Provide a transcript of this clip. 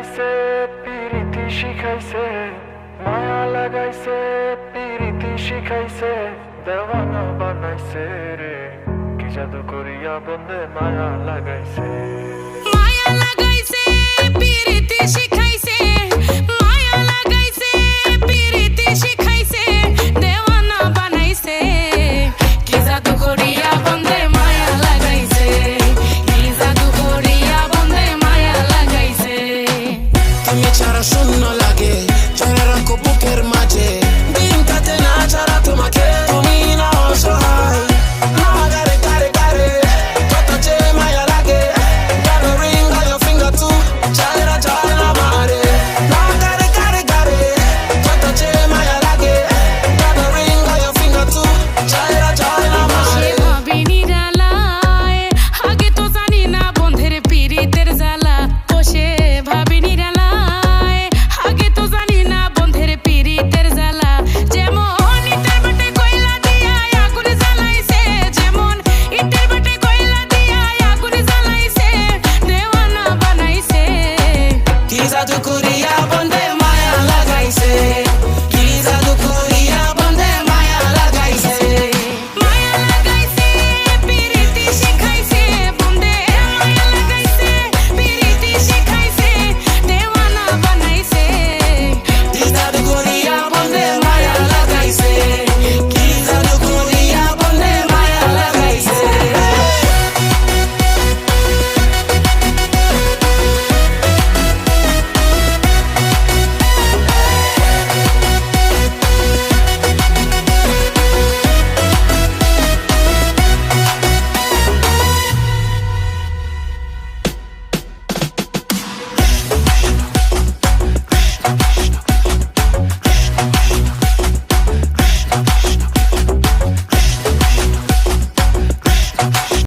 লাগাইছে পিরিতি শিখাইছে, মায়া লাগাইছে, পিরিতি শিখাইছে, দেওয়ানা বানাইছে রে। কি জাদু করিয়া বন্ধে মায়া লাগাইছে।